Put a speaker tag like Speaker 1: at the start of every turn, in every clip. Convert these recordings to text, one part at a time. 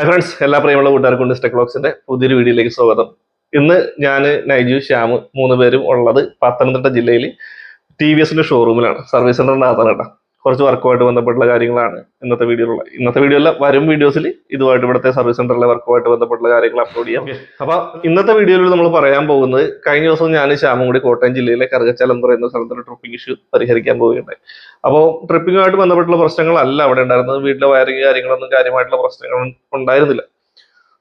Speaker 1: Hi friends എല്ലാ പ്രിയമുള്ള കൂട്ടുകാർക്കും ടെക് ക്ലോക്സിന്റെ പുതിയൊരു വീഡിയോയിലേക്ക് സ്വാഗതം. ഇന്ന് ഞാൻ നൈജു ശ്യാം മൂന്ന് പേരും ഉള്ളത് പത്തനംതിട്ട ജില്ലയിൽ ടി വി എസിന്റെ ഷോറൂമിലാണ് സർവീസ് സെന്ററിന്റെ അകത്താണ് കേട്ടോ. കുറച്ച് വർക്കുമായിട്ട് ബന്ധപ്പെട്ടുള്ള കാര്യങ്ങളാണ് ഇന്നത്തെ വീഡിയോയിലുള്ള ഇന്നത്തെ വീഡിയോയിൽ വരും വീഡിയോസിൽ ഇതുമായിട്ട് ഇവിടുത്തെ സർവീസ് സെന്ററിലെ വർക്കുമായിട്ട് ബന്ധപ്പെട്ടുള്ള കാര്യങ്ങൾ അപ്ലോഡ് ചെയ്യാം. അപ്പൊ ഇന്നത്തെ വീഡിയോയിൽ നമ്മൾ പറയാൻ പോകുന്നത് കഴിഞ്ഞ ദിവസം ഞാൻ ശ്യാമംകുടി കോട്ടയം ജില്ലയിലെ കറുകച്ചാലം എന്ന് പറയുന്ന സ്ഥലത്തൊരു ട്രിപ്പിംഗ് ഇഷ്യൂ പരിഹരിക്കാൻ പോവുകയുണ്ടായി. അപ്പോൾ ട്രിപ്പിങ്ങുമായിട്ട് ബന്ധപ്പെട്ടുള്ള പ്രശ്നങ്ങളല്ല അവിടെ ഉണ്ടായിരുന്നത്. വീട്ടിലെ വയറിങ് കാര്യങ്ങളൊന്നും കാര്യമായിട്ടുള്ള പ്രശ്നങ്ങൾ ഉണ്ടായിരുന്നില്ല.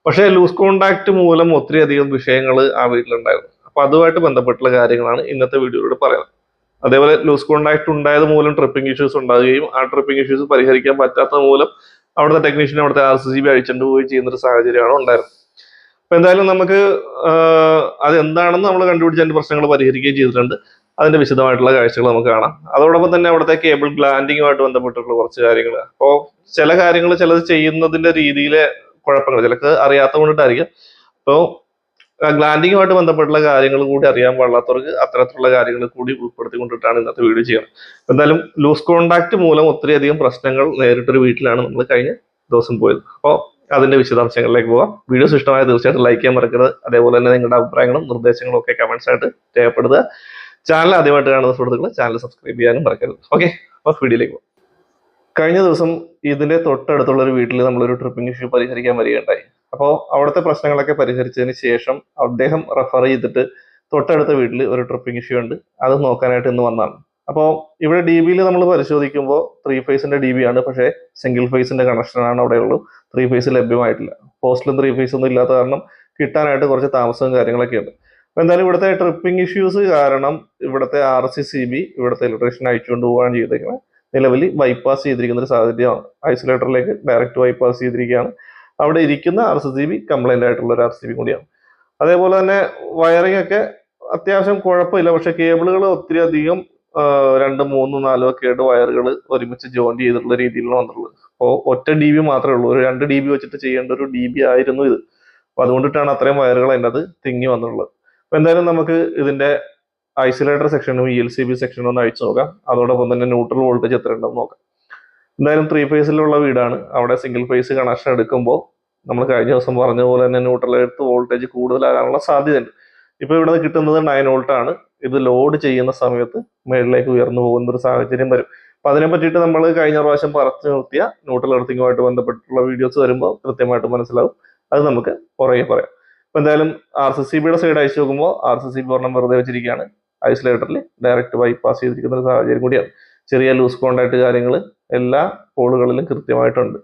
Speaker 1: പക്ഷേ ലൂസ് കോണ്ടാക്ട് മൂലം ഒത്തിരി അധികം വിഷയങ്ങൾ ആ വീട്ടിലുണ്ടായിരുന്നു. അപ്പൊ അതുമായിട്ട് ബന്ധപ്പെട്ടുള്ള കാര്യങ്ങളാണ് ഇന്നത്തെ വീഡിയോയിലൂടെ പറയുന്നത് അതേപോലെ ലൂസ് കോണ്ടാക്ട് ഉണ്ടായത് മൂലം ട്രിപ്പിംഗ് ഇഷ്യൂസ് ഉണ്ടാകുകയും ആ ട്രിപ്പിംഗ് ഇഷ്യൂസ് പരിഹരിക്കാൻ പറ്റാത്ത മൂലം അവിടുത്തെ ടെക്നീഷ്യൻ അവിടുത്തെ ആർ സി ജി ബി അഴിച്ചുകൊണ്ട് പോയി ചെയ്യുന്ന ഒരു സാഹചര്യമാണ് ഉണ്ടായിരുന്നത്. അപ്പൊ എന്തായാലും നമുക്ക് അതെന്താണെന്ന് നമ്മൾ കണ്ടുപിടിച്ച് അതിന്റെ പ്രശ്നങ്ങൾ പരിഹരിക്കുകയും ചെയ്തിട്ടുണ്ട്. അതിന്റെ വിശദമായിട്ടുള്ള കാഴ്ചകൾ നമുക്ക് കാണാം. അതോടൊപ്പം തന്നെ അവിടുത്തെ കേബിൾ ഗ്ലാൻഡിങ്ങുമായിട്ട് ബന്ധപ്പെട്ടിട്ടുള്ള കുറച്ച് കാര്യങ്ങൾ. അപ്പോൾ ചില കാര്യങ്ങൾ ചിലത് ചെയ്യുന്നതിന്റെ രീതിയിലെ കുഴപ്പങ്ങൾ ചിലക്ക് അറിയാത്ത കൊണ്ടിട്ടായിരിക്കും അപ്പോൾ ഗ്ലാൻഡിങ്ങുമായിട്ട് ബന്ധപ്പെട്ടുള്ള കാര്യങ്ങൾ കൂടി അറിയാൻ പാടില്ലാത്തവർക്ക് അത്തരത്തിലുള്ള കാര്യങ്ങൾ കൂടി ഉൾപ്പെടുത്തിക്കൊണ്ടിട്ടാണ് ഇന്നത്തെ വീഡിയോ ചെയ്യുന്നത്. എന്തായാലും ലൂസ് കോണ്ടാക്ട് മൂലം ഒത്തിരി അധികം പ്രശ്നങ്ങൾ നേരിട്ടൊരു വീട്ടിലാണ് നമ്മൾ കഴിഞ്ഞ ദിവസം പോയത്. അപ്പോൾ അതിന്റെ വിശദാംശങ്ങളിലേക്ക് പോകാം. വീഡിയോ ഇഷ്ടമായ തീർച്ചയായിട്ടും ലൈക്ക് ചെയ്യാൻ മറക്കരുത്. അതേപോലെ തന്നെ നിങ്ങളുടെ അഭിപ്രായങ്ങളും നിർദ്ദേശങ്ങളും ഒക്കെ കമന്റ്സ് ആയിട്ട് രേഖപ്പെടുത്തുക. ചാനൽ ആദ്യമായിട്ട് കാണുന്ന സുഹൃത്തുക്കൾ ചാനൽ സബ്സ്ക്രൈബ് ചെയ്യാനും മറക്കരുത്. ഓക്കെ അപ്പോൾ വീഡിയോയിലേക്ക് പോകാം. കഴിഞ്ഞ ദിവസം ഇതിന്റെ തൊട്ടടുത്തുള്ള ഒരു വീട്ടിൽ നമ്മളൊരു ട്രിപ്പിംഗ് ഇഷ്യൂ പരിഹരിക്കാൻ വരികയുണ്ടായി. അപ്പോൾ അവിടുത്തെ പ്രശ്നങ്ങളൊക്കെ പരിഹരിച്ചതിന് ശേഷം അദ്ദേഹം റെഫർ ചെയ്തിട്ട് തൊട്ടടുത്ത വീട്ടിൽ ഒരു ട്രിപ്പിംഗ് ഇഷ്യൂ ഉണ്ട്. അത് നോക്കാനായിട്ട് ഇന്ന് വന്നതാണ്. അപ്പോൾ ഇവിടെ ഡി ബിയിൽ നമ്മൾ പരിശോധിക്കുമ്പോൾ ത്രീ ഫേസിന്റെ ഡി ബി ആണ്. പക്ഷേ സിംഗിൾ ഫേസിന്റെ കണക്ഷനാണ് അവിടെ ഉള്ളൂ. ത്രീ ഫേസ് ലഭ്യമായിട്ടില്ല. പോസ്റ്റിലും ത്രീ ഫേസ് ഒന്നും ഇല്ലാത്ത കാരണം കിട്ടാനായിട്ട് കുറച്ച് താമസവും കാര്യങ്ങളൊക്കെ ഉണ്ട് അപ്പോൾ എന്തായാലും ഇവിടുത്തെ ട്രിപ്പിംഗ് ഇഷ്യൂസ് കാരണം ഇവിടുത്തെ ആർ സി സി ബി ഇവിടുത്തെ ഇലക്ട്രീഷ്യൻ അയച്ചുകൊണ്ട് പോവുകയാണ് ചെയ്തേക്കുന്നത്. നിലവിൽ ബൈപ്പാസ് ചെയ്തിരിക്കുന്ന ഒരു സാഹചര്യമാണ് ഐസൊലേറ്ററിലേക്ക് ഡയറക്റ്റ് ബൈപ്പാസ് ചെയ്തിരിക്കുകയാണ്. അവിടെ ഇരിക്കുന്ന ആർ സി ബി കംപ്ലൈന്റ് ആയിട്ടുള്ള ഒരു ആർ സി ബി കൂടിയാണ്. അതേപോലെ തന്നെ വയറിംഗ് ഒക്കെ അത്യാവശ്യം കുഴപ്പമില്ല. പക്ഷേ കേബിളുകൾ ഒത്തിരി അധികം രണ്ട് മൂന്ന് നാലോ ഒക്കെ ആയിട്ട് വയറുകൾ ഒരുമിച്ച് ജോയിൻ ചെയ്തിട്ടുള്ള രീതിയിലാണ് വന്നിട്ടുള്ളത്. അപ്പോൾ ഒറ്റ ഡി ബി മാത്രമേ ഉള്ളൂ. ഒരു രണ്ട് ഡി ബി വെച്ചിട്ട് ചെയ്യേണ്ട ഒരു ഡി ബി ആയിരുന്നു ഇത്. അപ്പോൾ അതുകൊണ്ടിട്ടാണ് അത്രയും വയറുകൾ അതിന്റെ അത് തിങ്ങി വന്നിട്ടുള്ളത്. അപ്പോൾ എന്തായാലും നമുക്ക് ഇതിന്റെ ഐസൊലേറ്റർ സെക്ഷനും ഇ എൽ സി ബി സെക്ഷനും ഒന്ന് അയച്ചു നോക്കാം. അതോടൊപ്പം തന്നെ ന്യൂട്രൽ വോൾട്ടേജ് എത്ര ഉണ്ടെന്ന് നോക്കാം. എന്തായാലും ത്രീ ഫേസിലുള്ള വീടാണ്. അവിടെ സിംഗിൾ ഫേസ് കണക്ഷൻ എടുക്കുമ്പോൾ നമ്മൾ കഴിഞ്ഞ ദിവസം പറഞ്ഞ പോലെ തന്നെ ന്യൂട്രൽ എടുത്ത് വോൾട്ടേജ് കൂടുതലാകാനുള്ള സാധ്യതയുണ്ട്. ഇപ്പൊ ഇവിടെ കിട്ടുന്നത് നയൻ വോൾട്ട് ആണ്. ഇത് ലോഡ് ചെയ്യുന്ന സമയത്ത് മേളിലേക്ക് ഉയർന്നു പോകുന്ന ഒരു സാഹചര്യം വരും. അപ്പൊ അതിനെ പറ്റിയിട്ട് നമ്മൾ കഴിഞ്ഞ പ്രാവശ്യം പറഞ്ഞു നിർത്തിയ ന്യൂട്രൽ എർത്തിങ്ങുമായിട്ട് ബന്ധപ്പെട്ടിട്ടുള്ള വീഡിയോസ് വരുമ്പോൾ കൃത്യമായിട്ട് മനസ്സിലാവും. അത് നമുക്ക് പുറകെ പറയാം. അപ്പൊ എന്തായാലും ആർ സി സി ബിയുടെ സൈഡ് അയച്ചു നോക്കുമ്പോൾ ആർ സി സി ബി ഒരെണ്ണം വെറുതെ വെച്ചിരിക്കുകയാണ്. ഐസൊലേറ്ററിൽ ഡയറക്റ്റ് ബൈപ്പാസ് ചെയ്തിരിക്കുന്ന ഒരു സാഹചര്യം കൂടിയാണ്. ചെറിയ ലൂസ് കോണ്ടാക്ട് കാര്യങ്ങൾ എല്ലാ പോളുകളിലും കൃത്യമായിട്ടുണ്ട്.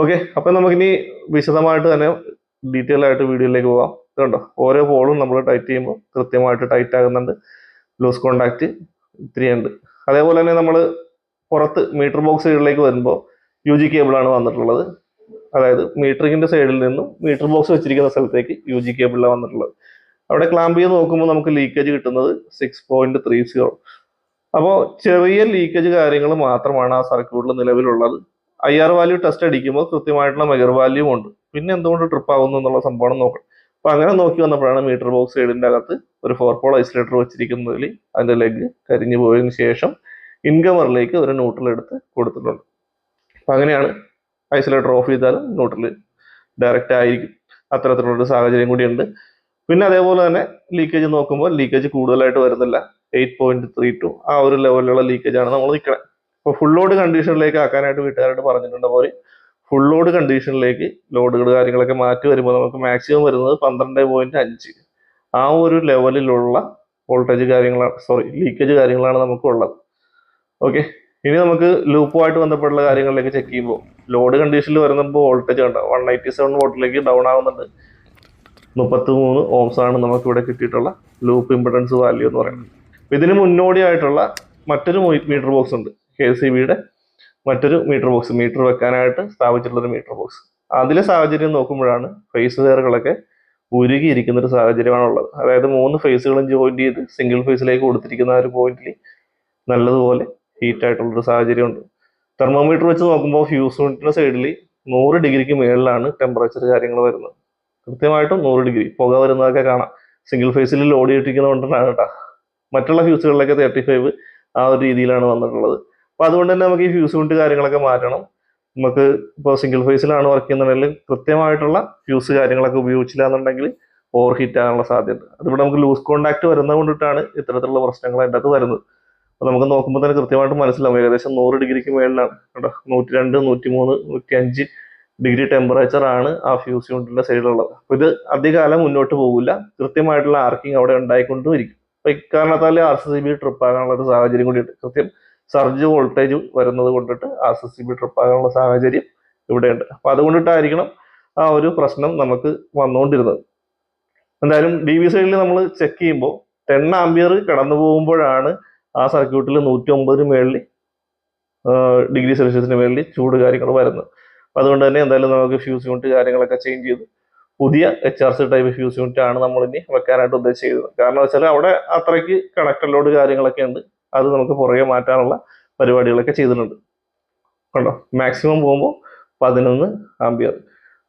Speaker 1: ഓക്കെ അപ്പൊ നമുക്കിനി വിശദമായിട്ട് തന്നെ ഡീറ്റെയിൽ ആയിട്ട് വീഡിയോയിലേക്ക് പോകാം ഇതുണ്ടോ? ഓരോ പോളും നമ്മൾ ടൈറ്റ് ചെയ്യുമ്പോൾ കൃത്യമായിട്ട് ടൈറ്റ് ആകുന്നുണ്ട്. ലൂസ് കോണ്ടാക്ട് ഇത്തിരി ഉണ്ട്. അതേപോലെ തന്നെ നമ്മൾ പുറത്ത് മീറ്റർ ബോക്സ് സൈഡിലേക്ക് വരുമ്പോൾ യു ജി കേബിളാണ് വന്നിട്ടുള്ളത്. അതായത് മീറ്ററിങ്ങിന്റെ സൈഡിൽ നിന്നും മീറ്റർ ബോക്സ് വെച്ചിരിക്കുന്ന സ്ഥലത്തേക്ക് യു ജി കേബിളിലാണ് വന്നിട്ടുള്ളത്. അവിടെ ക്ലാമ്പ് ചെയ്ത് നോക്കുമ്പോൾ നമുക്ക് ലീക്കേജ് കിട്ടുന്നത് സിക്സ് പോയിന്റ് ത്രീ സീറോ അപ്പോൾ ചെറിയ ലീക്കേജ് കാര്യങ്ങൾ മാത്രമാണ് ആ സർക്യൂട്ടിൽ നിലവിലുള്ളത്. ഐ ആർ വാല്യൂ ടെസ്റ്റ് അടിക്കുമ്പോൾ കൃത്യമായിട്ടുള്ള മെഗർ വാല്യൂ ഉണ്ട്. പിന്നെ എന്തുകൊണ്ട് ട്രിപ്പ് ആവുന്നു എന്നുള്ള സംഭവം നോക്കണം. അപ്പൊ അങ്ങനെ നോക്കി വന്നപ്പോഴാണ് മീറ്റർ ബോക്സ് സൈഡിന്റെ അകത്ത് ഒരു ഫോർ പോൾ ഐസൊലേറ്റർ വെച്ചിരിക്കുന്നതിൽ അതിന്റെ ലെഗ് കരിഞ്ഞു പോയതിന് ശേഷം ഇൻകമറിലേക്ക് ഒരു ന്യൂട്രൽ എടുത്ത് കൊടുത്തിട്ടുണ്ട്. അപ്പൊ അങ്ങനെയാണ് ഐസൊലേറ്റർ ഓഫ് ചെയ്താലും ന്യൂട്രൽ ഡയറക്റ്റ് ആയിരിക്കും. അത്തരത്തിലുള്ള ഒരു സാഹചര്യം കൂടിയുണ്ട്. പിന്നെ അതേപോലെ തന്നെ ലീക്കേജ് നോക്കുമ്പോൾ ലീക്കേജ് കൂടുതലായിട്ട് വരുന്നില്ല. എയ്റ്റ് പോയിന്റ് ത്രീ ടു ആ ഒരു ലെവലിലുള്ള ലീക്കേജ് ആണ് നമ്മൾ നിൽക്കുന്നത് അപ്പോൾ ഫുൾ ലോഡ് കണ്ടീഷനിലേക്ക് ആക്കാനായിട്ട് വീട്ടുകാരോട് പറഞ്ഞിട്ടുണ്ട് പോലെ ഫുൾ ലോഡ് കണ്ടീഷനിലേക്ക് ലോഡുകൾ കാര്യങ്ങളൊക്കെ മാറ്റി വരുമ്പോൾ നമുക്ക് മാക്സിമം വരുന്നത് പന്ത്രണ്ട് പോയിന്റ് അഞ്ച്. ആ ഒരു ലെവലിലുള്ള വോൾട്ടേജ് കാര്യങ്ങളാണ് സോറി ലീക്കേജ് കാര്യങ്ങളാണ് നമുക്ക് ഉള്ളത്. ഓക്കെ ഇനി നമുക്ക് ലൂപ്പുമായിട്ട് ബന്ധപ്പെട്ടുള്ള കാര്യങ്ങളിലേക്ക് ചെക്ക് ചെയ്യുമ്പോൾ ലോഡ് കണ്ടീഷനിൽ വരുമ്പോൾ വോൾട്ടേജ് കണ്ടോ? വൺ എയ്റ്റി സെവൻ വോൾട്ടിലേക്ക് ഡൗൺ ആവുന്നുണ്ട്. മുപ്പത്തി മൂന്ന് ഓംസ് ആണ് നമുക്ക് ഇവിടെ കിട്ടിയിട്ടുള്ള ലൂപ്പ് ഇമ്പിഡൻസ് വാല്യൂ എന്ന് പറയുന്നത്. അപ്പൊ ഇതിന് മുന്നോടിയായിട്ടുള്ള മറ്റൊരു മീറ്റർ ബോക്സ് ഉണ്ട്. കെ സി ബിയുടെ മറ്റൊരു മീറ്റർ ബോക്സ് മീറ്റർ വെക്കാനായിട്ട് സ്ഥാപിച്ചിട്ടുള്ള ഒരു മീറ്റർ ബോക്സ് അതിലെ സാഹചര്യം നോക്കുമ്പോഴാണ് ഫേസ് വെയറുകളൊക്കെ ഉരുകിയിരിക്കുന്ന ഒരു സാഹചര്യമാണ് ഉള്ളത് അതായത് മൂന്ന് ഫേസുകളും ജോയിന്റ് ചെയ്ത് സിംഗിൾ ഫേസിലേക്ക് കൊടുത്തിരിക്കുന്ന ആ ഒരു പോയിന്റിൽ നല്ലതുപോലെ ഹീറ്റ് ആയിട്ടുള്ള ഒരു സാഹചര്യമുണ്ട്. തെർമോമീറ്റർ വെച്ച് നോക്കുമ്പോൾ ഫ്യൂസ് യൂണിറ്റിന്റെ സൈഡിൽ നൂറ് ഡിഗ്രിക്ക് മുകളിലാണ് ടെമ്പറേച്ചർ കാര്യങ്ങൾ വരുന്നത്. കൃത്യമായിട്ടും നൂറ് ഡിഗ്രി. പുക വരുന്നതൊക്കെ കാണാം. സിംഗിൾ ഫേസിൽ ലോഡ് ചെയ്തിരിക്കുന്നതുകൊണ്ടാണ് കേട്ടോ. മറ്റുള്ള ഫ്യൂസുകളിലൊക്കെ തേർട്ടി ഫൈവ് ആ ഒരു രീതിയിലാണ് വന്നിട്ടുള്ളത്. അപ്പോൾ അതുകൊണ്ട് തന്നെ നമുക്ക് ഈ ഫ്യൂസ് കൊണ്ട് കാര്യങ്ങളൊക്കെ മാറ്റണം. നമുക്ക് ഇപ്പോൾ സിംഗിൾ ഫേസിലാണ് വർക്ക് ചെയ്യുന്നുണ്ടെങ്കിൽ കൃത്യമായിട്ടുള്ള ഫ്യൂസ് കാര്യങ്ങളൊക്കെ ഉപയോഗിച്ചില്ല എന്നുണ്ടെങ്കിൽ ഓവർ ഹീറ്റ് ആകാനുള്ള സാധ്യത. അതിവിടെ നമുക്ക് ലൂസ് കോണ്ടാക്ട് വരുന്ന കൊണ്ടിട്ടാണ് ഇത്തരത്തിലുള്ള പ്രശ്നങ്ങൾ അതിന്റെ അകത്ത് വരുന്നത്. അപ്പോൾ നമുക്ക് നോക്കുമ്പോൾ തന്നെ കൃത്യമായിട്ട് മനസ്സിലാവും. ഏകദേശം നൂറ് ഡിഗ്രിക്ക് മേളിലാണ്. കേട്ടോ നൂറ്റി രണ്ട് നൂറ്റി മൂന്ന് നൂറ്റി അഞ്ച് ഡിഗ്രി ടെമ്പറേച്ചർ ആണ് ആ ഫ്യൂസ് യൂണിറ്റിന്റെ സൈഡിലുള്ളത് അപ്പോൾ ഇത് അധികകാലം മുന്നോട്ട് പോകില്ല. കൃത്യമായിട്ടുള്ള ആർക്കിംഗ് അവിടെ ഉണ്ടായിക്കൊണ്ടും ഇരിക്കും അപ്പൊ ഇക്കാരണത്താൽ R C C B trip ആകാനുള്ള ഒരു സാഹചര്യം കൂടിയുണ്ട് കൃത്യം സർജ് വോൾട്ടേജ് വരുന്നത് കൊണ്ടിട്ട് R C C B trip ആകാനുള്ള സാഹചര്യം ഇവിടെയുണ്ട് അപ്പൊ അതുകൊണ്ടിട്ടായിരിക്കണം ആ ഒരു പ്രശ്നം നമുക്ക് വന്നുകൊണ്ടിരുന്നത്. എന്തായാലും ഡി വി സൈഡിൽ നമ്മൾ ചെക്ക് ചെയ്യുമ്പോൾ ടെൻ ആംബിയർ കടന്നു പോകുമ്പോഴാണ് ആ സർക്യൂട്ടിൽ നൂറ്റി ഒമ്പതിന് മേളിൽ ഡിഗ്രി സെൽഷ്യസിന് മേളിൽ ചൂട് കാര്യങ്ങൾ വരുന്നത്. അതുകൊണ്ട് തന്നെ എന്തായാലും നമുക്ക് ഫ്യൂസ് യൂണിറ്റ് കാര്യങ്ങളൊക്കെ ചേഞ്ച് ചെയ്ത് പുതിയ H R C type fuse unit ആണ് നമ്മൾ ഇനി വെക്കാനായിട്ട് ഉദ്ദേശിക്കുന്നത്. കാരണം വെച്ചാൽ അവിടെ അത്രയ്ക്ക് കണക്ടർ ലോഡ് കാര്യങ്ങളൊക്കെ ഉണ്ട്. അത് നമുക്ക് പുറകെ മാറ്റാനുള്ള പരിപാടികളൊക്കെ ചെയ്തിട്ടുണ്ട്. കണ്ടോ? മാക്സിമം പോകുമ്പോൾ പതിനൊന്ന് ആംബിയർ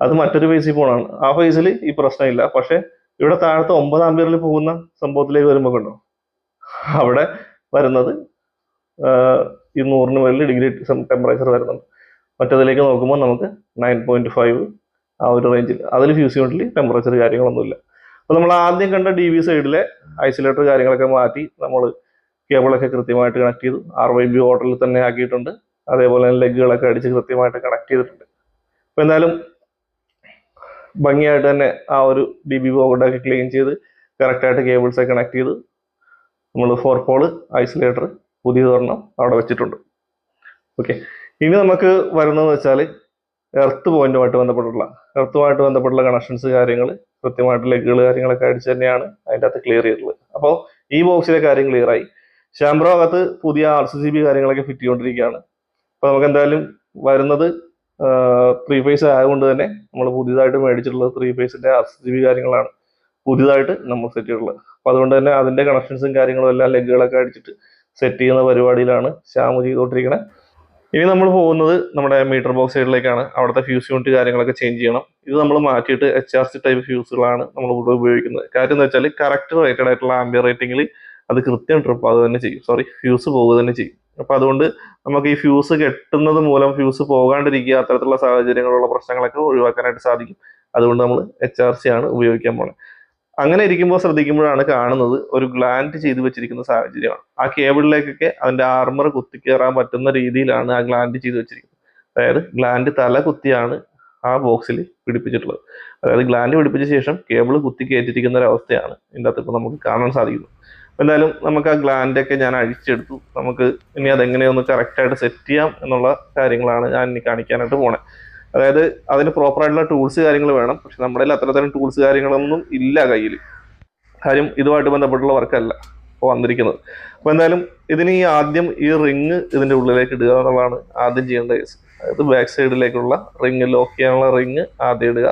Speaker 1: അത് മറ്റൊരു ഫേസിൽ പോകണമാണ് ആ ഫേസിൽ ഈ പ്രശ്നമില്ല. പക്ഷേ ഇവിടെ താഴത്തെ ഒമ്പത് ആംബിയറിൽ പോകുന്ന സംഭവത്തിലേക്ക് വരുമ്പോൾ കണ്ടോ? അവിടെ വരുന്നത് ഈ നൂറിന് മുകളിൽ ഡിഗ്രി ടെമ്പറേച്ചർ വരുന്നുണ്ട്. മറ്റതിലേക്ക് നോക്കുമ്പോൾ നമുക്ക് നയൻ പോയിന്റ് ഫൈവ് ആ ഒരു റേഞ്ചിൽ അതിൽ ഫ്യൂസ് യൂണിറ്റിൽ ടെമ്പറേച്ചർ കാര്യങ്ങളൊന്നുമില്ല. അപ്പോൾ നമ്മൾ ആദ്യം കണ്ട ഡി വി സൈഡിലെ ഐസൊലേറ്റർ കാര്യങ്ങളൊക്കെ മാറ്റി നമ്മൾ കേബിളൊക്കെ കൃത്യമായിട്ട് കണക്ട് ചെയ്തു. ആർ വൈ ബി ഓർഡറിൽ തന്നെ ആക്കിയിട്ടുണ്ട്. അതേപോലെ തന്നെ ലെഗുകളൊക്കെ അടിച്ച് കൃത്യമായിട്ട് കണക്ട് ചെയ്തിട്ടുണ്ട്. അപ്പോൾ എന്തായാലും ഭംഗിയായിട്ട് തന്നെ ആ ഒരു ഡി ബി ബോർഡൊക്കെ ക്ലീൻ ചെയ്ത് കറക്റ്റായിട്ട് കേബിൾസ് കണക്ട് ചെയ്ത് നമ്മൾ ഫോർ പോൾ ഐസൊലേറ്റർ പുതിയതൊരെണ്ണം അവിടെ വെച്ചിട്ടുണ്ട്. ഓക്കെ ഇനി നമുക്ക് വരുന്നതെന്ന് വെച്ചാൽ എർത്ത് പോയിന്റുമായിട്ട് ബന്ധപ്പെട്ടുള്ള എർത്തുമായിട്ട് ബന്ധപ്പെട്ടുള്ള കണക്ഷൻസ് കാര്യങ്ങൾ കൃത്യമായിട്ട് ലെഗുകൾ കാര്യങ്ങളൊക്കെ അടിച്ച് തന്നെയാണ് അതിന്റെ അകത്ത് ക്ലിയർ ചെയ്തിട്ടുള്ളത്. അപ്പോൾ ഈ ബോക്സിലെ കാര്യം ക്ലിയർ ആയി. ശാംബ്രോ അകത്ത് പുതിയ ആർ സി സി ബി കാര്യങ്ങളൊക്കെ ഫിറ്റ് ചെയ്തുകൊണ്ടിരിക്കുകയാണ്. അപ്പോൾ നമുക്ക് എന്തായാലും വരുന്നത് ത്രീ ഫേസ് ആയതുകൊണ്ട് തന്നെ നമ്മൾ പുതിയതായിട്ട് മേടിച്ചിട്ടുള്ളത് ത്രീ ഫേസിന്റെ ആർ സി ബി കാര്യങ്ങളാണ് പുതിയതായിട്ട് നമ്മൾ സെറ്റ് ചെയ്തിട്ടുള്ളത്. അപ്പോൾ അതുകൊണ്ട് തന്നെ അതിന്റെ കണക്ഷൻസും കാര്യങ്ങളും എല്ലാം ലെഗുകളൊക്കെ അടിച്ചിട്ട് സെറ്റ് ചെയ്യുന്ന പരിപാടിയിലാണ് ശ്യാമ് ചെയ്തുകൊണ്ടിരിക്കുന്നത് ഇനി നമ്മൾ പോകുന്നത് നമ്മുടെ മീറ്റർ ബോക്സ് സൈഡിലേക്കാണ് അവിടുത്തെ ഫ്യൂസ് യൂണിറ്റ് കാര്യങ്ങളൊക്കെ ചേഞ്ച് ചെയ്യണം. ഇത് നമ്മൾ മാറ്റിയിട്ട് എച്ച് ആർ സി ടൈപ്പ് ഫ്യൂസുകളാണ് നമ്മൾ കൂടുതൽ ഉപയോഗിക്കുന്നത്. കാര്യം എന്ന് വെച്ചാൽ കറക്റ്റ് റേറ്റഡ് ആയിട്ടുള്ള ആംബിയർ റേറ്റിംഗിൽ അത് കൃത്യം ട്രിപ്പ് അത് തന്നെ ചെയ്യും. സോറി ഫ്യൂസ് പോവുക തന്നെ ചെയ്യും. അപ്പൊ അതുകൊണ്ട് നമുക്ക് ഈ ഫ്യൂസ് കെട്ടുന്നത് മൂലം ഫ്യൂസ് പോകാണ്ടിരിക്കുക അത്തരത്തിലുള്ള സാഹചര്യങ്ങളുള്ള പ്രശ്നങ്ങളൊക്കെ ഒഴിവാക്കാനായിട്ട് സാധിക്കും. അതുകൊണ്ട് നമ്മൾ എച്ച് ആർ സി ആണ് ഉപയോഗിക്കാൻ പോണത് അങ്ങനെ ഇരിക്കുമ്പോൾ ശ്രദ്ധിക്കുമ്പോഴാണ് കാണുന്നത് ഒരു ഗ്ലാൻഡ് ചെയ്തു വെച്ചിരിക്കുന്ന സാഹചര്യമാണ്. ആ കേബിളിലേക്കൊക്കെ അതിന്റെ ആർമർ കുത്തിക്കയറാൻ പറ്റുന്ന രീതിയിലാണ് ആ ഗ്ലാൻഡ് ചെയ്തു വെച്ചിരിക്കുന്നത്. അതായത് ഗ്ലാൻഡ് തല കുത്തിയാണ് ആ ബോക്സിൽ പിടിപ്പിച്ചിട്ടുള്ളത്. അതായത് ഗ്ലാൻഡ് പിടിപ്പിച്ച ശേഷം കേബിൾ കുത്തി കയറ്റിരിക്കുന്ന ഒരു അവസ്ഥയാണ് ഇതിന്റെ അകത്ത് ഇപ്പോൾ നമുക്ക് കാണാൻ സാധിക്കുന്നത്. എന്തായാലും നമുക്ക് ആ ഗ്ലാൻഡൊക്കെ ഞാൻ അഴിച്ചെടുത്തു. നമുക്ക് ഇനി അതെങ്ങനെയൊന്ന് കറക്റ്റായിട്ട് സെറ്റ് ചെയ്യാം എന്നുള്ള കാര്യങ്ങളാണ് ഞാൻ ഇനി കാണിക്കാനായിട്ട് പോണേ. അതായത് അതിന് പ്രോപ്പറായിട്ടുള്ള ടൂൾസ് കാര്യങ്ങൾ വേണം. പക്ഷെ നമ്മുടെ കയ്യിൽ അത്രത്തരം ടൂൾസ് കാര്യങ്ങളൊന്നും ഇല്ല കയ്യിൽ കാര്യം ഇതുമായിട്ട് ബന്ധപ്പെട്ടുള്ള വർക്കല്ല ഇപ്പോൾ വന്നിരിക്കുന്നത്. അപ്പോൾ എന്തായാലും ഇതിന് ഈ ആദ്യം ഈ റിങ് ഇതിന്റെ ഉള്ളിലേക്ക് ഇടുക എന്നുള്ളതാണ് ആദ്യം ചെയ്യേണ്ട കേസ് അതായത് ബാക്ക് സൈഡിലേക്കുള്ള റിങ് ലോക്ക് ചെയ്യാനുള്ള റിങ് ആദ്യം ഇടുക.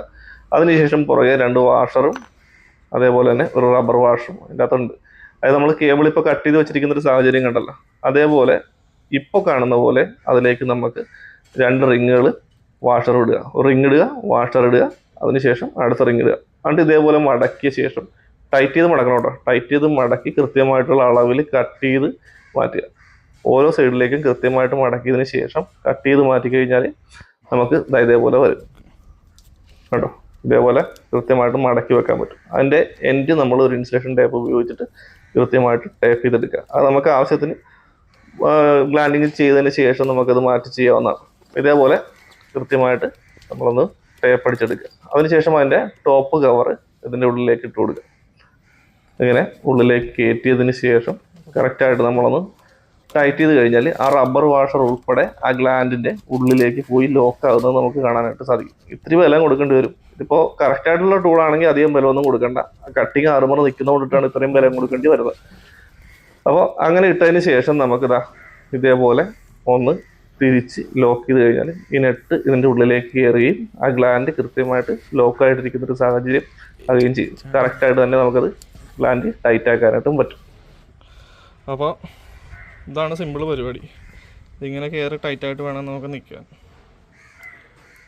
Speaker 1: അതിനുശേഷം പുറകെ രണ്ട് വാഷറും അതേപോലെ തന്നെ ഒരു റബ്ബർ വാഷും ഇതിന്റെ അകത്തുണ്ട്. അതായത് നമ്മൾ കേബിൾ ഇപ്പോൾ കട്ട് ചെയ്ത് വെച്ചിരിക്കുന്ന ഒരു സാഹചര്യം കണ്ടല്ലോ. അതേപോലെ ഇപ്പോൾ കാണുന്ന പോലെ അതിലേക്ക് നമുക്ക് രണ്ട് റിങ്ങുകൾ വാഷർ ഇടുക. ഒരു റിങ് ഇടുക വാഷർ ഇടുക അതിനുശേഷം അടുത്ത റിങ് ഇടുക. എന്നിട്ട് ഇതേപോലെ മടക്കിയ ശേഷം ടൈറ്റ് ചെയ്ത് മടക്കണം കേട്ടോ. ടൈറ്റ് ചെയ്ത് മടക്കി കൃത്യമായിട്ടുള്ള അളവിൽ കട്ട് ചെയ്ത് മാറ്റുക. ഓരോ സൈഡിലേക്കും കൃത്യമായിട്ട് മടക്കിയതിന് ശേഷം കട്ട് ചെയ്ത് മാറ്റി കഴിഞ്ഞാൽ നമുക്ക് ഇതേപോലെ വരും. കേട്ടോ ഇതേപോലെ കൃത്യമായിട്ട് മടക്കി വെക്കാൻ പറ്റും. അതിന്റെ എൻഡ് നമ്മൾ ഒരു ഇൻസുലേഷൻ ടേപ്പ് ഉപയോഗിച്ചിട്ട് കൃത്യമായിട്ട് ടേപ്പ് ചെയ്തെടുക്കുക. അത് നമുക്ക് ആവശ്യത്തിന് ഗ്ലാൻഡിങ് ചെയ്തതിന് ശേഷം നമുക്കത് മാറ്റി ചെയ്യാവുന്നതാണ്. ഇതേപോലെ കൃത്യമായിട്ട് നമ്മളൊന്ന് ടേപ്പ് അടിച്ചെടുക്കുക. അതിനുശേഷം അതിന്റെ ടോപ്പ് കവർ ഇതിന്റെ ഉള്ളിലേക്ക് ഇട്ട് കൊടുക്കുക. ഇങ്ങനെ ഉള്ളിലേക്ക് കയറ്റിയതിന് ശേഷം കറക്റ്റായിട്ട് നമ്മളൊന്ന് ടൈറ്റ് ചെയ്ത് കഴിഞ്ഞാൽ ആ റബ്ബർ വാഷർ ഉൾപ്പെടെ ആ ഗ്ലാൻഡിന്റെ ഉള്ളിലേക്ക് പോയി ലോക്ക് ആകുന്നത് നമുക്ക് കാണാനായിട്ട് സാധിക്കും. ഇത്തിരി ബലം കൊടുക്കേണ്ടി വരും. ഇതിപ്പോൾ കറക്റ്റായിട്ടുള്ള ടൂളാണെങ്കിൽ അധികം വില ഒന്നും കൊടുക്കണ്ട കട്ടിങ് ആറുമറ നിൽക്കുന്നതുകൊണ്ടിട്ടാണ് ഇത്രയും ബലം കൊടുക്കേണ്ടി വരുന്നത്. അപ്പോൾ അങ്ങനെ ഇട്ടതിന് ശേഷം നമുക്കിതാ ഇതേപോലെ ഒന്ന് തിരിച്ച് ലോക്ക് ചെയ്ത് കഴിഞ്ഞാൽ ഈ നെറ്റ് ഇതിന്റെ ഉള്ളിലേക്ക് കയറുകയും ആ ഗ്ലാൻഡ് കൃത്യമായിട്ട് ലോക്കായിട്ടിരിക്കുന്ന ഒരു സാഹചര്യം ആകുകയും ചെയ്യും. കറക്റ്റായിട്ട് തന്നെ നമുക്കത് ഗ്ലാൻഡ് ടൈറ്റ് ആക്കാനായിട്ടും പറ്റും.
Speaker 2: അപ്പോൾ ഇതാണ് സിമ്പിൾ പരിപാടി. ഇതിങ്ങനെ കയറി ടൈറ്റായിട്ട് വേണം നമുക്ക് നിൽക്കാൻ.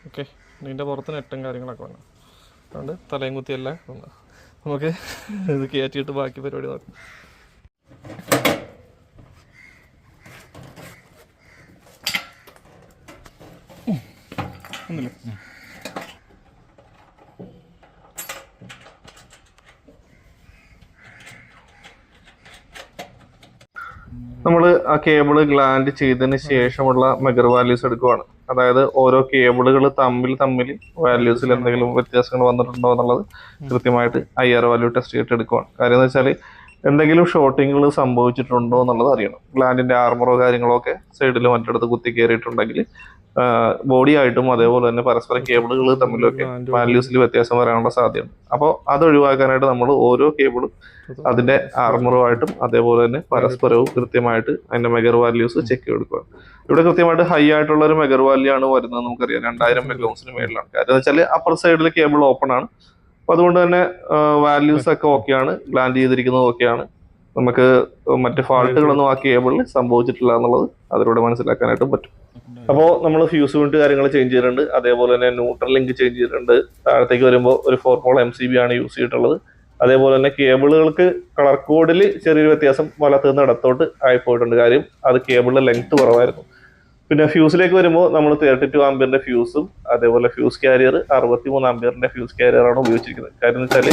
Speaker 2: ഓക്കെ ഇതിന്റെ പുറത്ത് നെറ്റും കാര്യങ്ങളൊക്കെ വേണം. അതുകൊണ്ട് തലയും കുത്തിയല്ല നമുക്ക് ഇത് കയറ്റിയിട്ട് ബാക്കി പരിപാടി നോക്കാം.
Speaker 1: നമ്മൾ ആ കേബിൾ ഗ്ലാൻഡ് ചെയ്തതിന് ശേഷമുള്ള മെഗർ വാല്യൂസ് എടുക്കുവാണ്. അതായത് ഓരോ കേബിളുകൾ തമ്മിൽ തമ്മിൽ വാല്യൂസിൽ എന്തെങ്കിലും വ്യത്യാസങ്ങൾ വന്നിട്ടുണ്ടോ എന്നുള്ളത് കൃത്യമായിട്ട് ഐ ആർ വാല്യൂ ടെസ്റ്റ് ചെയ്തിട്ട് എടുക്കുവാണ്. കാര്യം എന്ന് വെച്ചാൽ എന്തെങ്കിലും ഷോർട്ടിങ്ങുകൾ സംഭവിച്ചിട്ടുണ്ടോ എന്നുള്ളത് അറിയണം. ഗ്ലാൻഡിന്റെ ആർമറോ കാര്യങ്ങളോ ഒക്കെ സൈഡിൽ മറ്റടുത്ത് കുത്തി കയറിയിട്ടുണ്ടെങ്കിൽ ബോഡി ആയിട്ടും അതേപോലെ തന്നെ പരസ്പരം കേബിളുകൾ തമ്മിലൊക്കെ വാല്യൂസിൽ വ്യത്യാസം വരാനുള്ള സാധ്യതയുണ്ട് അപ്പോൾ അത് ഒഴിവാക്കാനായിട്ട് നമ്മൾ ഓരോ കേബിളും അതിന്റെ ആർമറുമായിട്ടും അതേപോലെ തന്നെ പരസ്പരവും കൃത്യമായിട്ട് അതിന്റെ മെഗർ വാല്യൂസ് ചെക്ക് എടുക്കുക ഇവിടെ കൃത്യമായിട്ട് ഹൈ ആയിട്ടുള്ള ഒരു മെഗർ വാല്യൂ ആണ് വരുന്നത് നമുക്കറിയാം. രണ്ടായിരം മെഗോസിന് മേളിലാണ്. കാര്യം വെച്ചാൽ അപ്പർ സൈഡിൽ കേബിൾ ഓപ്പൺ ആണ്. അപ്പൊ അതുകൊണ്ട് തന്നെ വാല്യൂസ് ഒക്കെ ഓക്കെയാണ് ഗ്ലാൻഡ് ചെയ്തിരിക്കുന്നത് ഓക്കെയാണ് നമുക്ക് മറ്റ് ഫാൾട്ടുകളൊന്നും ആ കേബിളിൽ സംഭവിച്ചിട്ടില്ല എന്നുള്ളത് അതിലൂടെ മനസ്സിലാക്കാനായിട്ടും പറ്റും. അപ്പോൾ നമ്മൾ ഫ്യൂസ് യൂണിറ്റ് കാര്യങ്ങൾ ചേഞ്ച് ചെയ്തിട്ടുണ്ട്. അതേപോലെ തന്നെ ന്യൂട്രൽ ലിങ്ക് ചേഞ്ച് ചെയ്തിട്ടുണ്ട്. താഴത്തേക്ക് വരുമ്പോൾ ഒരു four pole M C B ആണ് യൂസ് ചെയ്തിട്ടുള്ളത്. അതേപോലെ തന്നെ കേബിളുകൾക്ക് കളർ കോഡിൽ ചെറിയൊരു വ്യത്യാസം വലത്ത് നിന്ന് ഇടത്തോട്ട് ആയിപ്പോയിട്ടുണ്ട് കാര്യം. അത് കേബിളിന്റെ ലെങ്ത് കുറവായിരുന്നു. പിന്നെ ഫ്യൂസിലേക്ക് വരുമ്പോൾ നമ്മൾ തേർട്ടി ടു ആംബിയറിന്റെ ഫ്യൂസും അതേപോലെ ഫ്യൂസ് കാരിയർ അറുപത്തി മൂന്ന് ആംബിയറിന്റെ ഫ്യൂസ് കാരിയറാണ് ഉപയോഗിച്ചിരിക്കുന്നത്. കാര്യം എന്ന് വെച്ചാൽ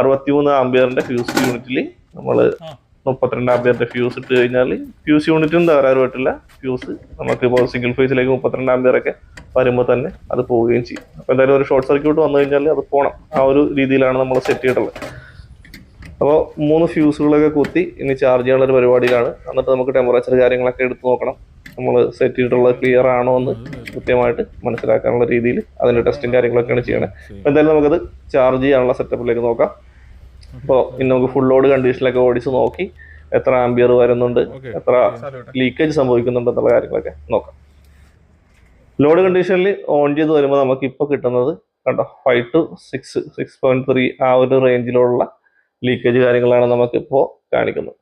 Speaker 1: അറുപത്തി മൂന്ന് ആംബിയറിന്റെ ഫ്യൂസ് യൂണിറ്റിൽ നമ്മൾ മുപ്പത്തിരണ്ട് പേരുടെ ഫ്യൂസ് ഇട്ട് കഴിഞ്ഞാൽ ഫ്യൂസ് യൂണിറ്റും തകരാറ് പറ്റില്ല ഫ്യൂസ് നമുക്ക് ഇപ്പോൾ സിംഗിൾ ഫേസിലേക്ക് മുപ്പത്തിരണ്ട് പേരൊക്കെ ഒക്കെ വരുമ്പോൾ തന്നെ അത് പോവുകയും ചെയ്യും. അപ്പോൾ എന്തായാലും ഒരു ഷോർട്ട് സർക്യൂട്ട് വന്നു കഴിഞ്ഞാൽ അത് പോകണം ആ ഒരു രീതിയിലാണ് നമ്മൾ സെറ്റ് ചെയ്തിട്ടുള്ളത്. അപ്പോൾ മൂന്ന് ഫ്യൂസുകളൊക്കെ കുത്തി ഇനി ചാർജ് ചെയ്യാനുള്ള ഒരു പരിപാടിയിലാണ്. എന്നിട്ട് നമുക്ക് ടെമ്പറേച്ചർ കാര്യങ്ങളൊക്കെ എടുത്ത് നോക്കണം. നമ്മൾ സെറ്റ് ചെയ്തിട്ടുള്ളത് ക്ലിയർ ആണോ എന്ന് കൃത്യമായിട്ട് മനസ്സിലാക്കാനുള്ള രീതിയിൽ അതിന്റെ ടെസ്റ്റും കാര്യങ്ങളൊക്കെയാണ് ചെയ്യണത് എന്തായാലും നമുക്കത് ചാർജ് ചെയ്യാനുള്ള സെറ്റപ്പിലേക്ക് നോക്കാം. അപ്പോൾ ഇനി നമുക്ക് ഫുൾ ലോഡ് കണ്ടീഷനിലൊക്കെ ഓടിച്ച് നോക്കി എത്ര ആംബിയർ വരുന്നുണ്ട് എത്ര ലീക്കേജ് സംഭവിക്കുന്നുണ്ട് എന്നുള്ള കാര്യങ്ങളൊക്കെ നോക്കാം. ലോഡ് കണ്ടീഷനിൽ ഓൺ ചെയ്ത് വരുമ്പോൾ നമുക്ക് ഇപ്പോൾ കിട്ടുന്നത് കണ്ടോ five two six six point three ആ ഒരു റേഞ്ചിലുള്ള ലീക്കേജ് കാര്യങ്ങളാണ് നമുക്കിപ്പോൾ കാണിക്കുന്നത്.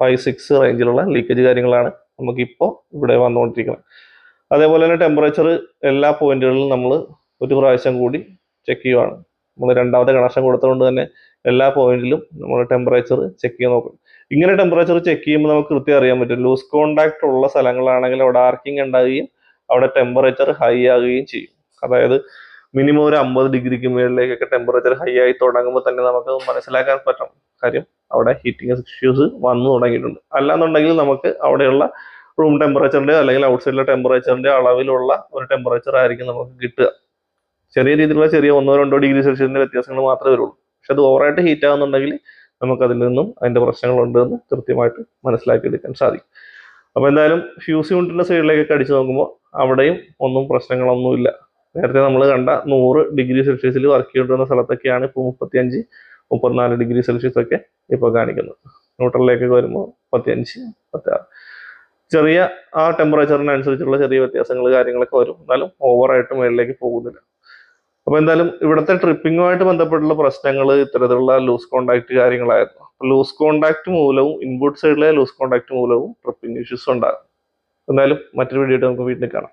Speaker 1: ഫൈവ് സിക്സ് റേഞ്ചിലുള്ള ലീക്കേജ് കാര്യങ്ങളാണ് നമുക്കിപ്പോൾ ഇവിടെ വന്നുകൊണ്ടിരിക്കുന്നത് അതേപോലെ തന്നെ ടെമ്പറേച്ചർ എല്ലാ പോയിന്റുകളിലും നമ്മൾ ഒരു പ്രാവശ്യം കൂടി ചെക്ക് ചെയ്യുവാണ്. നമ്മൾ രണ്ടാമത്തെ കണക്ഷൻ കൊടുത്തുകൊണ്ട് തന്നെ എല്ലാ പോയിന്റിലും നമ്മൾ ടെമ്പറേച്ചർ ചെക്ക് ചെയ്യാൻ നോക്കും. ഇങ്ങനെ ടെമ്പറേച്ചർ ചെക്ക് ചെയ്യുമ്പോൾ നമുക്ക് കൃത്യം അറിയാൻ പറ്റും. ലൂസ് കോണ്ടാക്ട് ഉള്ള സ്ഥലങ്ങളാണെങ്കിൽ അവിടെ ആർക്കിംഗ് ഉണ്ടാകുകയും അവിടെ ടെമ്പറേച്ചർ ഹൈ ആകുകയും ചെയ്യും. അതായത് മിനിമം ഒരു അമ്പത് ഡിഗ്രിക്ക് മുകളിലേക്കൊക്കെ ടെമ്പറേച്ചർ ഹൈ ആയി തുടങ്ങുമ്പോൾ തന്നെ നമുക്ക് മനസ്സിലാക്കാൻ പറ്റും കാര്യം. അവിടെ ഹീറ്റിംഗ് ഇഷ്യൂസ് വന്നു തുടങ്ങിയിട്ടുണ്ട്. അല്ലാന്നുണ്ടെങ്കിൽ നമുക്ക് അവിടെയുള്ള റൂം ടെമ്പറേച്ചറിന്റെ അല്ലെങ്കിൽ ഔട്ട്സൈഡിലെ ടെമ്പറേച്ചറിന്റെ അളവിലുള്ള ഒരു ടെമ്പറേച്ചർ ആയിരിക്കും നമുക്ക് കിട്ടുക. ചെറിയ രീതിയിലുള്ള ചെറിയ ഒന്നോ രണ്ടോ ഡിഗ്രി സെൽഷ്യസിന്റെ വ്യത്യാസങ്ങൾ മാത്രമേ വരുള്ളൂ. പക്ഷെ അത് ഓവറായിട്ട് ഹീറ്റ് ആകുന്നുണ്ടെങ്കിൽ നമുക്ക് അതിൽ നിന്നും അതിന്റെ പ്രശ്നങ്ങളുണ്ട് എന്ന് കൃത്യമായിട്ട് മനസ്സിലാക്കിയെടുക്കാൻ സാധിക്കും. അപ്പോൾ എന്തായാലും ഫ്യൂസ് യൂണിറ്റിന്റെ സൈഡിലേക്കൊക്കെ അടിച്ചു നോക്കുമ്പോൾ അവിടെയും ഒന്നും പ്രശ്നങ്ങളൊന്നുമില്ല. നേരത്തെ നമ്മൾ കണ്ട നൂറ് ഡിഗ്രി സെൽഷ്യസിൽ വർക്ക് ചെയ്തുകൊണ്ടിരുന്ന സ്ഥലത്തൊക്കെയാണ് ഇപ്പോൾ മുപ്പത്തിയഞ്ച് മുപ്പത്തിനാല് ഡിഗ്രി സെൽഷ്യസ് ഒക്കെ ഇപ്പോൾ കാണിക്കുന്നത്. ന്യൂട്രലിലേക്കൊക്കെ വരുമ്പോൾ മുപ്പത്തിയഞ്ച് മുപ്പത്തിയാറ്. ചെറിയ ആ ടെമ്പറേച്ചറിനനുസരിച്ചുള്ള ചെറിയ വ്യത്യാസങ്ങൾ കാര്യങ്ങളൊക്കെ വരും. എന്നാലും ഓവറായിട്ട് മുകളിലേക്ക് പോകുന്നില്ല. അപ്പൊ എന്തായാലും ഇവിടുത്തെ ട്രിപ്പിങ്ങുമായിട്ട് ബന്ധപ്പെട്ടുള്ള പ്രശ്നങ്ങൾ ഇത്തരത്തിലുള്ള ലൂസ് കോണ്ടാക്ട് കാര്യങ്ങളായിരുന്നു. ലൂസ് കോണ്ടാക്ട് മൂലവും ഇൻപുട്ട് സൈഡിലെ ലൂസ് കോണ്ടാക്ട് മൂലവും ട്രിപ്പിംഗ് ഇഷ്യൂസ് ഉണ്ടാകും. എന്തായാലും മറ്റൊരു വീഡിയോ നമുക്ക് വീട്ടിൽ കാണാം.